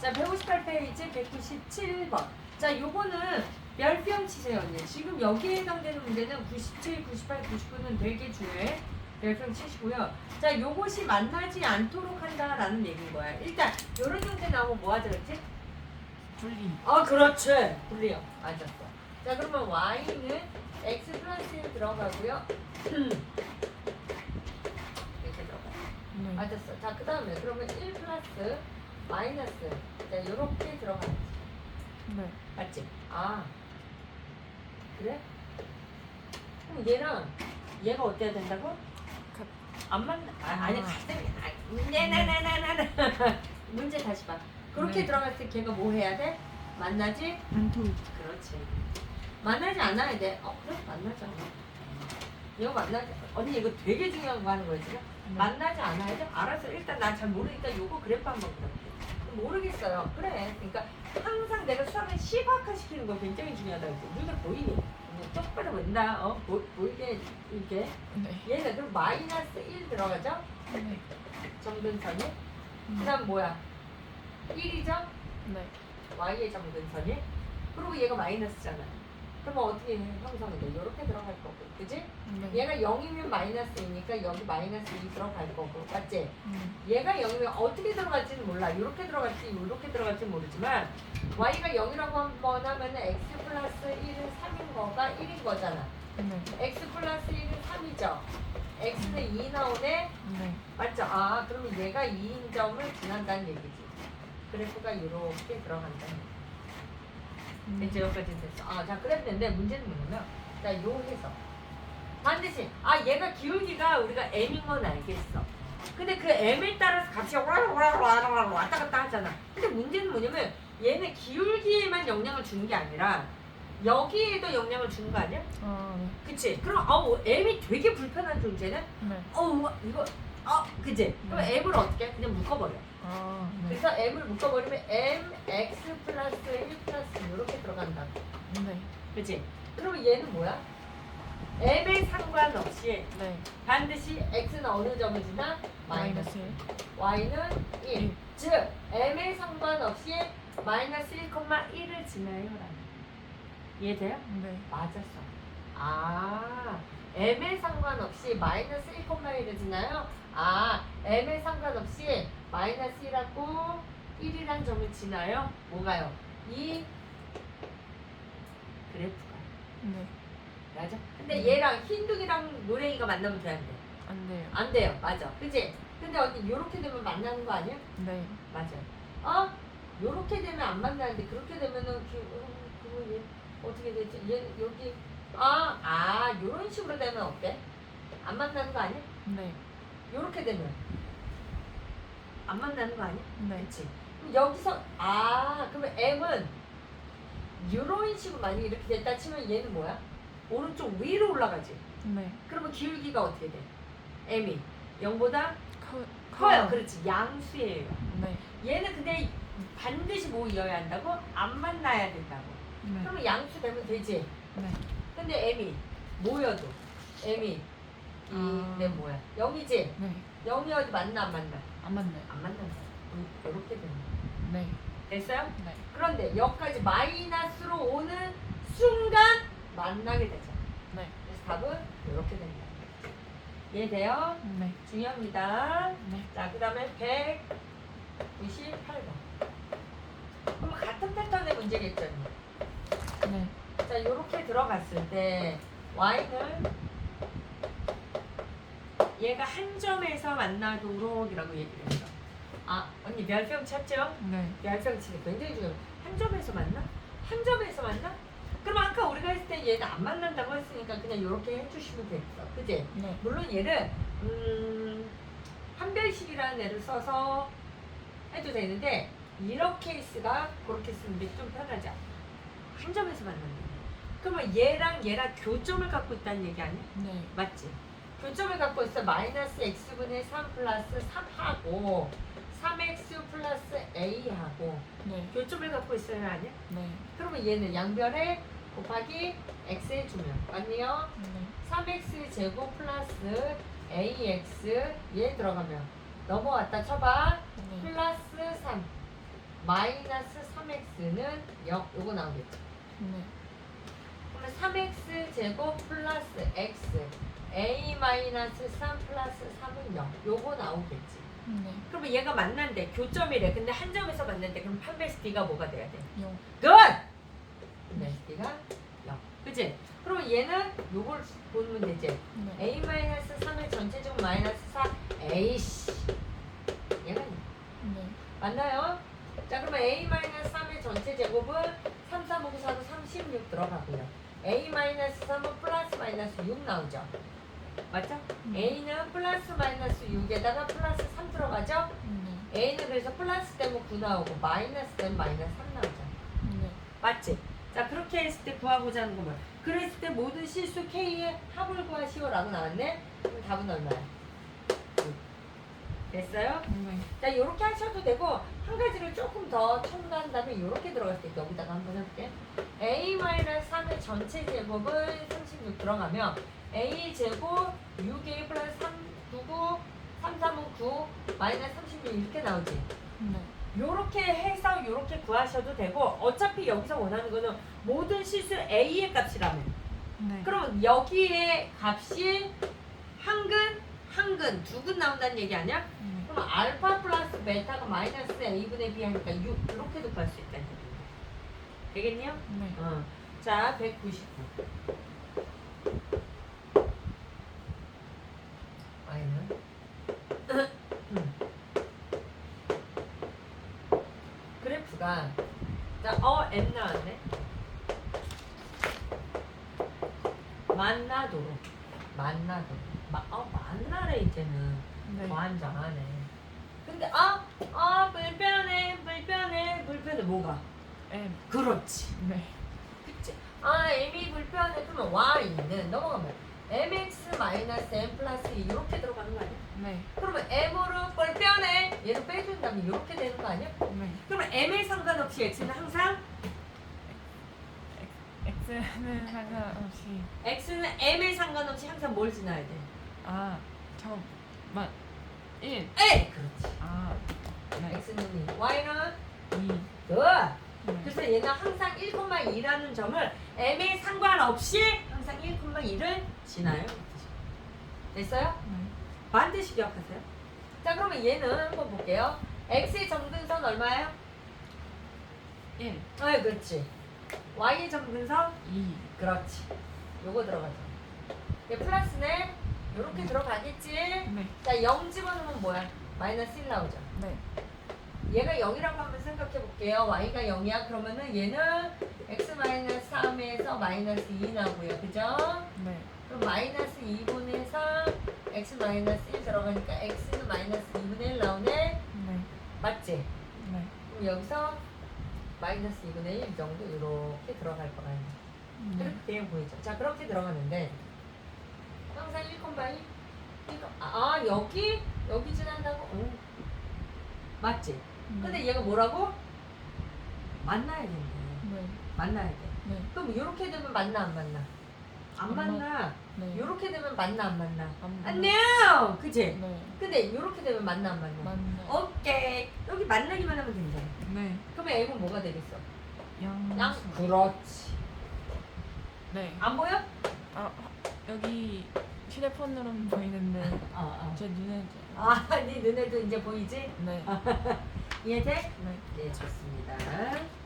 자, 158페이지 197번. 자, 요거는 열병 치세요, 언니. 지금 여기에 해당되는 문제는 97, 98, 99는 되게 중요해. 열병 치시고요. 자, 요것이 만나지 않도록 한다라는 얘기인 거야. 일단, 요런 형태 나오면 뭐 하자 그랬지? 분리. 아, 그렇지. 불리요. 맞았어. 자, 그러면 y는 x 플러스에 들어가고요. 이렇게 들어가. 네. 맞았어. 자, 그 다음에 그러면 1 플러스 마이너스. 자, 요렇게 들어가야지. 네. 맞지? 아. 그래? 그럼 얘랑 얘가 어때야 된다고? 안 맞나? 아, 아니, 아. 같은, 아, 네네네네네. 문제 다시 봐. 그렇게 네. 들어갈 때 걔가 뭐 해야 돼? 만나지? 안토. 그렇지. 만나지 않아야 돼. 어, 그래? 만나지 않아. 이거 만나지. 언니 이거 되게 중요한 거 하는 거야, 지금? 네. 만나지 않아야 돼? 알았어. 일단 나 잘 모르니까 요거 그래프 한번 그려볼게. 모르겠어요. 그래. 그러니까 항상 내가 수학을 시각화 시키는 거 굉장히 중요하다. 그랬지. 눈에 보이니? 똑바로 본다. 어, 보, 보이게 이렇게. 네. 얘는 그럼 마이너스 1 들어가죠? 네. 정근선이. 음. 그 다음 뭐야? 1이죠? 네. y의 정근선이. 그리고 얘가 마이너스잖아. 그러면 어떻게 형성이 돼? 이렇게 들어갈 거고. 그지? 네. 얘가 0이면 마이너스이니까 여기 마이너스 2 들어갈 거고. 맞지? 음. 얘가 0이면 어떻게 들어갈지는 몰라. 이렇게 들어갈지 이렇게 들어갈지 모르지만 y가 0이라고 한번 하면 x 플러스 1은 3인 거가 1인 거잖아. 네. x 플러스 1은 3이죠. x는 2 나오네. 네. 맞죠? 아 그러면 얘가 2인 점을 지난다는 얘기지. 그래프가 이렇게 들어간다. 음. 이제 여기까지 됐어. 아, 자, 그랬는데 문제는 뭐냐면, 자, 요 해석. 반드시, 아, 얘가 기울기가 우리가 m인 건 알겠어. 근데 그 m에 따라서 값이 와라와라와라 왔다 갔다 하잖아. 근데 문제는 뭐냐면, 얘는 기울기에만 영향을 주는 게 아니라, 여기에도 영향을 주는 거 아니야? 아, 네. 그치? 그럼, 어우, m이 되게 불편한 존재는, 네. 어우, 이거, 어, 그치? 그럼 네. m을 어떻게 해? 그냥 묶어버려. 아, 네. 그래서 m을 묶어버리면 m, x 플러스 1 플러스 이렇게 들어간다. 네. 그치? 그러면 얘는 뭐야? m에 상관없이 네. 반드시 x는 어느 점을 지나? 마이너스. 마이너스. y는 1. 일. 즉, m에 상관없이 마이너스 1,1을 지나요. 라는. 이해돼요? 네. 맞았어. 아, m에 상관없이 마이너스 1,1을 지나요? 아, m에 상관없이 마이너스 1하고 1이란 점을 지나요? 뭐가요? 이 그래프가. 네. 맞아? 근데 얘랑 흰둥이랑 노랭이가 만나면 돼, 안 돼? 안 돼요. 안 돼요. 맞아. 그치? 근데 언니 요렇게 되면 만나는 거 아니야? 네. 맞아. 어? 요렇게 되면 안 만나는데 그렇게 되면은 그, 어, 그거 얘 어떻게 되지? 얘 여기 아, 아, 요런 식으로 되면 어때? 안 만나는 거 아니야? 네. 요렇게 되면 안 만나는 거 아니야? 네. 그치? 그럼 여기서 아, 그러면 M은 요런 식으로 만약 이렇게 됐다 치면 얘는 뭐야? 오른쪽 위로 올라가지. 네. 그러면 기울기가 어떻게 돼? M이 0보다 커. 커요. 그렇지. 양수예요. 네. 얘는 근데 반드시 뭐 이어야 한다고? 안 만나야 된다고. 네. 그러면 양수 되면 되지. 네. 근데 M이 모여도 M이 아. 이내 뭐야? 0이지? 네. 0이어도 만나 안 만나? 안 맞나요? 안 만난다. 이렇게 되는 거야. 네. 됐어요? 네. 그런데 여기까지 마이너스로 오는 순간 만나게 되죠. 네. 그래서 답은 이렇게 됩니다. 이해돼요? 네. 중요합니다. 네. 자, 그 다음에 198번. 그럼 같은 패턴의 문제겠죠. 네. 자, 이렇게 들어갔을 때 y는 얘가 한 점에서 만나도록 이라고 얘기를 했어. 아, 언니 멸병 찾죠? 네. 멸병 치는 굉장히 중요해. 한 점에서 만나? 한 점에서 만나? 그럼 아까 우리가 했을 때 얘는 안 만난다고 했으니까 그냥 이렇게 해주시면 되겠어. 그지? 네. 물론 얘를 음, 한별식이라는 애를 써서 해도 되는데 이런 케이스가 그렇게 쓰는 게 좀 편하죠. 한 점에서 만난다. 그러면 얘랑 얘랑 교점을 갖고 있다는 얘기 아니야? 네. 맞지? 교점을 갖고 있어 마이너스 x분의 3 플러스 3하고 3x 플러스 a하고 네. 교점을 갖고 있어야 아니야? 네. 그러면 얘는 양변에 곱하기 x 해주면 맞네요? 네. 3x 제곱 플러스 ax 얘 들어가면 넘어왔다 쳐봐 네. 플러스 3 마이너스 3x는 0 요거 나오겠죠. 네. 그러면 3x 제곱 플러스 x a 마이너스 3 플러스 3은 0 요거 나오겠지. 네. 그러면 얘가 만난대 교점이래. 근데 한 점에서 만난대. 그럼 판별스 d가 뭐가 돼야 돼? 영. good. 판별스 d가 0. 그치? 그러면 얘는 요걸 보면 되지. 네. a 마이너스 3의 전체적 마이너스 4 a씨 얘가 네. 맞나요? 자 그러면 a 마이너스 3의 전체 제곱은 3, 3, 5, 4도 36 들어가고요. a 마이너스 3은 플러스 마이너스 6 나오죠. 맞죠? 네. a는 플러스 마이너스 6에다가 플러스 3 들어가죠? 네. a는 그래서 플러스 되면 9 나오고 마이너스 되면 마이너스 3 나오죠. 네. 맞지? 자 그렇게 했을 때 구하고자 하는 거면 그랬을 때 모든 실수 k의 합을 구하시오라고 나왔네? 그럼 답은 얼마야? 됐어요? 네. 자 이렇게 하셔도 되고 한 가지를 조금 더 첨가한 다음에 이렇게 들어갈 때 여기다가 한번 해볼게 a-3의 전체 제곱은 36 들어가면 a 제곱 6a 플러스 3 9고 3 3은 9 마이너스 36 이렇게 나오지 네. 요렇게 해서 요렇게 구하셔도 되고 어차피 여기서 원하는 거는 모든 실수 a의 값이라면 네. 그럼 여기에 값이 한 근 한 근 두 근 나온다는 얘기 아니야? 네. 그럼 알파 플러스 베타가 마이너스 a분의 b 하니까 6 이렇게도 구할 수 있다는 얘기 되겠니요? 네. 어. 자 199. y는 음. 그래프가 자어 m 나왔네. 만나도록 만나도록 마, 어 만나래 이제는 네. 완전하네. 근데 아, 아 불편해, 불편해, 불편해 뭐가? M. 그렇지, 네. 그치? 아 m이 불편해 그러면 y는 넘어가면 mx 마이너스 m 플러스 2 이렇게 들어가는 거 아니야? 네. 그러면 m으로 불편해 얘를 빼준 다음에 이렇게 되는 거 아니야? 네. 그러면 m에 상관없이 x는 항상 X는 상관없이 x는 m에 상관없이 항상 뭘 지나야 돼? 아, 저 만, 1. a 그렇지. 아, 네. x는 2, y는 2. 그. 네. 그래서 얘는 항상 1,2라는 점을 m에 상관없이 항상 1,2를 지나요. 됐어요? 네. 반드시 기억하세요. 자 그러면 얘는 한번 볼게요. x의 점근선 얼마예요? 1. 아 그렇지. Y의 점근선 2. 그렇지. 요거 들어가죠. 얘 플러스네. 요렇게 들어가겠지. 네. 자 0 집어넣으면 뭐야? 마이너스 1 나오죠. 네. 얘가 0이라고 한번 생각해 볼게요. y가 0이야. 그러면은 얘는 x 마이너스 3에서 마이너스 2 나오고요. 그죠? 네. 그럼 마이너스 2분의 3 x 마이너스 1 들어가니까 x는 마이너스 2분의 1 나오네. 네. 맞지? 네. 그럼 여기서 마이너스 2분의 1 정도 이렇게 들어갈 거라는 네. 그렇게 되어 보이죠. 자 그렇게 들어가는데 항상 1콤바이 이거 아 아, 여기 여기 지난다고 오. 맞지? 네. 근데 얘가 뭐라고? 만나야 된대. 네. 만나야 돼. 네. 그럼 이렇게 되면 만나 안 만나? 안안 만나. 네. 이렇게 되면 만나 안 만나? 안 안녕. 그치? 네. 근데 이렇게 되면 만나 안 만나? 맞네. 오케이. 여기 만나기만 하면 된다. 네. 그러면 M은 뭐가 되겠어? 양. 양. 그렇지. 네. 안 보여? 아, 여기 휴대폰으로는 보이는데 어, 어. 제 눈에 아, 네 눈에도 이제 보이지? 네. 이해돼? 네. 네, 좋습니다.